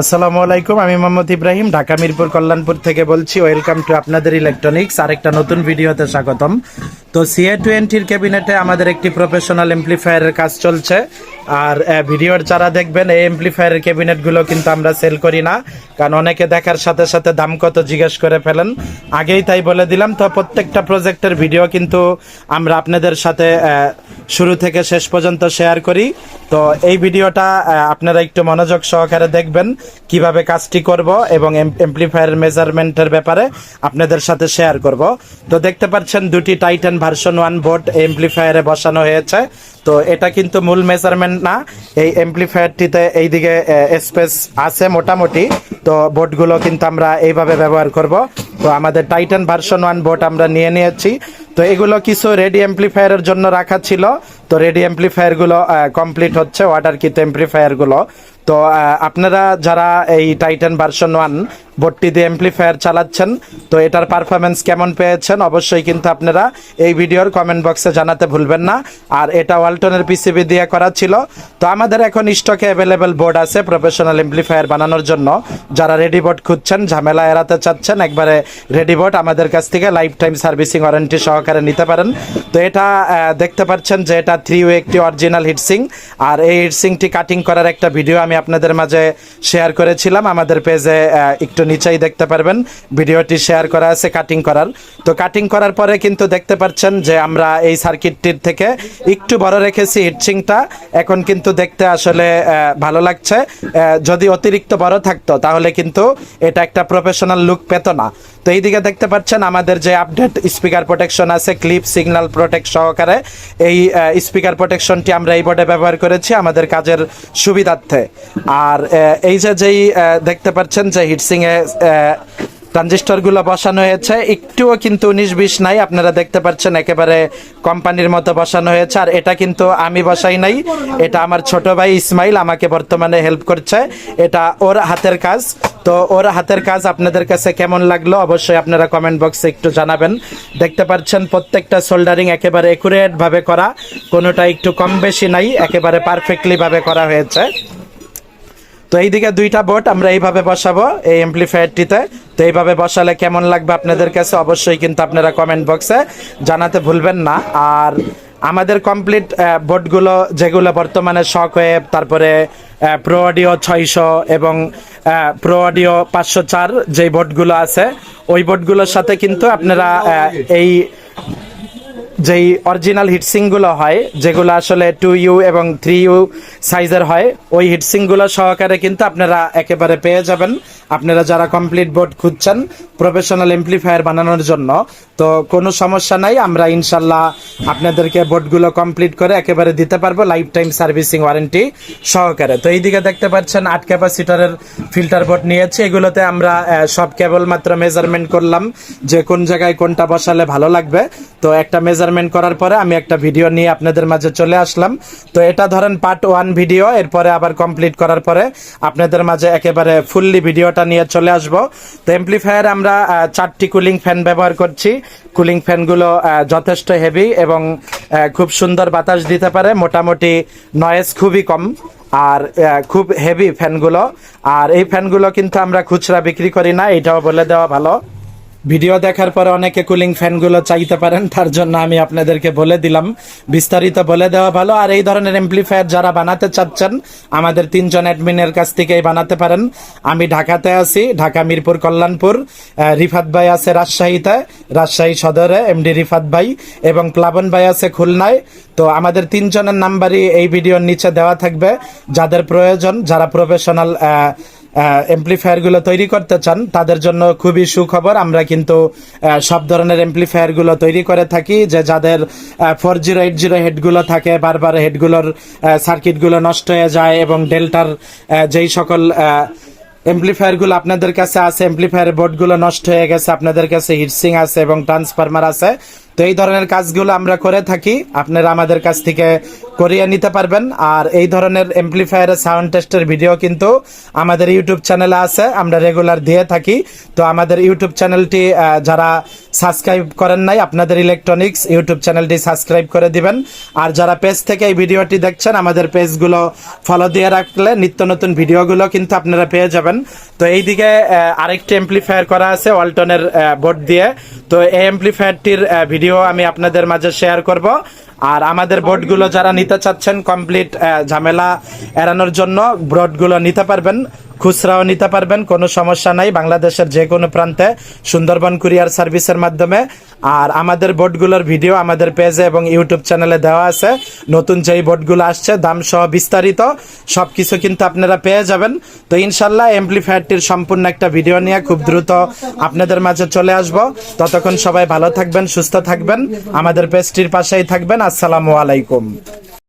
আসসালামু আলাইকুম, আমি মোহাম্মদ ইব্রাহিম, ঢাকা মিরপুর কল্যাণপুর থেকে বলছি ওয়েলকাম টু আপনাদের ইলেকট্রনিক্স আরেকটা নতুন ভিডিওতে স্বাগতম। তো সিএ টোয়েন্টির ক্যাবিনেটে আমাদের একটি প্রফেশনাল এমপ্লিফায়ারের কাজ চলছে। আর ভিডিওর যারা দেখবেন, এই এমপ্লিফায়ারের ক্যাবিনেটগুলো কিন্তু আমরা সেল করি না। কারণ অনেকে দেখার সাথে সাথে দাম কত জিজ্ঞেস করে ফেলেন। আগেই তাই বলে দিলাম, তো প্রত্যেকটা প্রজেক্টের ভিডিও কিন্তু আমরা আপনাদের সাথে শুরু থেকে শেষ পর্যন্ত শেয়ার করি। তো এই ভিডিওটা আপনারা একটু মনোযোগ সহকারে দেখবেন, কীভাবে কাজটি করব এবং এমপ্লিফায়ার মেজারমেন্টের ব্যাপারে আপনাদের সাথে শেয়ার করব। তো দেখতে পাচ্ছেন, দুটি টাইটান ভার্সন ওয়ান বোর্ড এমপ্লিফায়ারে বসানো হয়েছে। তো এটা কিন্তু মূল মেজারমেন্ট না। এই এমপ্লিফায়ারটিতে এইদিকে স্পেস আছে মোটামুটি। তো বোটগুলো কিন্তু আমরা এইভাবে ব্যবহার করব। তো আমাদের টাইটান ভার্সন ওয়ান বোট আমরা নিয়ে নিয়েছি। তো এগুলো কিছু রেডি এমপ্লিফায়ারের জন্য রাখা ছিল। তো রেডি এমপ্লিফায়ারগুলো কমপ্লিট হচ্ছে ওয়াটার কিন্তু এমপ্লিফায়ারগুলো তো আপনারা যারা এই টাইটান ভার্সন ওয়ান বোর্ডটি দিয়ে এমপ্লিফায়ার চালাচ্ছেন, তো এটার পারফরমেন্স কেমন পেয়েছেন অবশ্যই কিন্তু আপনারা এই ভিডিওর কমেন্ট বক্সে জানাতে ভুলবেন না। আর এটা ওয়ালটনের পিসিবি দিয়ে করা ছিল। তো আমাদের এখন স্টকে অ্যাভেলেবেল বোর্ড আছে প্রফেশনাল এমপ্লিফায়ার বানানোর জন্য। যারা রেডি বোর্ড খুঁজছেন, ঝামেলা এড়াতে চাচ্ছেন, একবারে রেডি বোর্ড আমাদের কাছ থেকে লাইফ টাইম সার্ভিসিং ওয়ারেন্টি সহকারে নিতে পারেন। তো এটা দেখতে পাচ্ছেন যে এটা থ্রি ওয়ে একটি অরিজিনাল হিটসিং আর এই হিটসিংটি কাটিং করার একটা ভিডিও আমি আপনাদের মাঝে শেয়ার করেছিলাম। আমাদের পেজে একটু নিচেই দেখতে পারবেন। ভিডিওটি শেয়ার করা আছে কাটিং করার। তো কাটিং করার পরে কিন্তু দেখতে পাচ্ছেন যে আমরা এই সার্কিটটির থেকে একটু বড় রেখেছি হিটসিংটা এখন কিন্তু দেখতে আসলে ভালো লাগছে। যদি অতিরিক্ত বড় থাকতো, তাহলে কিন্তু এটা একটা প্রফেশনাল লুক পেত না। তো এইদিকে দেখতে পাচ্ছেন আমাদের যে আপডেট স্পিকার প্রোটেকশন আছে ক্লিপ সিগন্যাল প্রোটেক্ট সহকারে। এই স্পিকার প্রোটেকশনটি আমরা এই বোর্ডে ব্যবহার করেছি আমাদের কাজের সুবিধার্থে। আর এই যে যেই দেখতে পাচ্ছেন যে হিটসিং এ ট্রানজিস্টরগুলো বসানো হয়েছে, একটুও কিন্তু উনিশ বিশ নাই। আপনারা দেখতে পাচ্ছেন একেবারে কোম্পানির মতো বসানো হয়েছে। আর এটা কিন্তু আমি বসাই নাই। এটা আমার ছোট ভাই ইসমাইল আমাকে বর্তমানে হেল্প করছে। এটা ওর হাতের কাজ। তো ওর হাতের কাজ আপনাদের কাছে কেমন লাগল অবশ্যই আপনারা কমেন্ট বক্সে একটু জানাবেন। দেখতে পাচ্ছেন প্রত্যেকটা সোল্ডারিং একেবারে একুরেট ভাবে করা। কোনোটা একটু কম বেশি নাই, একেবারে পারফেক্টলিভাবে করা হয়েছে। তো এইদিকে দুইটা বোর্ড, আমরা এইভাবে বসাবো এই এমপ্লিফায়ারটিতে তো এইভাবে বসালে কেমন লাগবে আপনাদের কাছে অবশ্যই কিন্তু আপনারা কমেন্ট বক্সে জানাতে ভুলবেন না। আর আমাদের কমপ্লিট বোর্ডগুলো যেগুলো বর্তমানে শক ওয়েব তারপরে প্রো অডিও ছয়শো এবং প্রো অডিও পাঁচশো চার যে বোর্ডগুলো আছে, ওই বোর্ডগুলোর সাথে কিন্তু আপনারা এই যেই অরিজিনাল হিটসিংগুলো হয়, যেগুলো আসলে টু ইউ এবং থ্রি ইউ সাইজের হয়, ওই হিটসিংগুলো সহকারে কিন্তু আপনারা একেবারে পেয়ে যাবেন। আপনারা যারা কমপ্লিট বোর্ড খুঁজছেন প্রফেশনাল এমপ্লিফায়ার বানানোর জন্য, তো কোনো সমস্যা নাই, আমরা ইনশাল্লাহ আপনাদেরকে বোর্ডগুলো কমপ্লিট করে একেবারে দিতে পারব লাইফ টাইম সার্ভিসিং ওয়ারেন্টি সহকারে। তো এইদিকে দেখতে পাচ্ছেন, আট ক্যাপাসিটারের ফিল্টার বোর্ড নিয়েছি। এগুলোতে আমরা সব কেবল মাত্র মেজারমেন্ট করলাম, যে কোন জায়গায় কোনটা বসালে ভালো লাগবে। তো একটা মেজারমেন্ট করার পরে আমি একটা ভিডিও নিয়ে আপনাদের মাঝে চলে আসলাম। তো এটা ধরেন পার্ট ওয়ান ভিডিও এরপরে আবার কমপ্লিট করার পরে আপনাদের মাঝে একেবারে ফুললি ভিডিওটা নিয়ে চলে আসব। তো এমপ্লিফায়ার আমরা চারটি কুলিং ফ্যান ব্যবহার করছি। কুলিং ফ্যানগুলো যথেষ্ট হেভি এবং খুব সুন্দর বাতাস দিতে পারে। মোটামুটি নয়েজ খুবই কম আর খুব হেভি ফ্যানগুলো আর এই ফ্যানগুলো কিন্তু আমরা খুচরা বিক্রি করি না, এটাও বলে দেওয়া ভালো। ভিডিও দেখার পরে অনেকে কুলিং ফ্যানগুলো চাইতে পারেন, তার জন্য আমি আপনাদেরকে বলে দিলাম। বিস্তারিত বলে দেওয়া ভালো। আর এই ধরনের এমপ্লিফায়ার যারা বানাতে চাচ্ছেন, আমাদের তিনজন অ্যাডমিনের কাছ থেকেই বানাতে পারেন। আমি ঢাকাতে আছি, ঢাকা, মিরপুর, কল্যাণপুর রিফাত ভাই আছে রাজশাহীতে, রাজশাহী সদরে, এমডি রিফাত ভাই, এবং প্লাবন ভাই আছে খুলনায়। তো আমাদের তিনজনের নাম্বারই এই ভিডিওর নিচে দেওয়া থাকবে। যাদের প্রয়োজন, যারা প্রফেশনাল এমপ্লিফায়ারগুলো তৈরি করতে চান, তাদের জন্য খুবই সুখবর। আমরা কিন্তু সব ধরনের এমপ্লিফায়ারগুলো তৈরি করে থাকি, যে যাদের ফোর জিরো এইট জিরো হেডগুলো থাকে, বারবার হেডগুলোর সার্কিটগুলো নষ্ট হয়ে যায় এবং ডেল্টার যেই সকল এমপ্লিফায়ারগুলো আপনাদের কাছে আছে এমপ্লিফায়ার বোর্ডগুলো নষ্ট হয়ে গেছে, আপনাদের কাছে হিটসিং আছে এবং ট্রান্সফরমার আছে তো এই ধরনের কাজগুলো আমরা করে থাকি। আপনারা আমাদের কাছ থেকে করিয়ে নিতে পারবেন। আর এই ধরনের এমপ্লিফায়ারের সাউন্ড টেস্টের ভিডিও কিন্তু আমাদের ইউটিউব চ্যানেলে আছে। আমরা রেগুলার দিয়ে থাকি। তো আমাদের ইউটিউব চ্যানেলটি যারা সাবস্ক্রাইব করেন নাই, আপনাদের ইলেকট্রনিক্স ইউটিউব চ্যানেলটি সাবস্ক্রাইব করে দিবেন। আর যারা পেজ থেকে এই ভিডিওটি দেখছেন, আমাদের পেজগুলো ফলো দিয়ে রাখলে নিত্য নতুন ভিডিওগুলো কিন্তু আপনারা পেয়ে যাবেন। তো এইদিকে আরেকটি এমপ্লিফায়ার করা আছে ওয়ালটনের বোর্ড দিয়ে। তো এই এমপ্লিফায়ারটির ভিডিও আমি আপনাদের মাঝে শেয়ার করব। আর আমাদের বোর্ডগুলো যারা নিতে চাচ্ছেন কমপ্লিট ঝামেলা এড়ানোর জন্য বোর্ডগুলো নিতে পারবেন। খুচরাও নিতে পারবেন, কোনো সমস্যা নাই। বাংলাদেশের যে কোনো প্রান্তে সুন্দরবন কুরিয়ার সার্ভিসের মাধ্যমে। আর আমাদের বোর্ডগুলোর ভিডিও আমাদের পেজে এবং ইউটিউব চ্যানেলে দেওয়া আছে। নতুন যেই বোর্ডগুলো আসছে, দাম সহ বিস্তারিত সবকিছু কিন্তু আপনারা পেয়ে যাবেন। তো ইনশাল্লাহ এমপ্লিফায়ারটির সম্পূর্ণ একটা ভিডিও নিয়ে খুব দ্রুত আপনাদের মাঝে চলে আসব। ততক্ষণ সবাই ভালো থাকবেন, সুস্থ থাকবেন। আমাদের পেজটির পাশেই থাকবেন। আসসালামু আলাইকুম।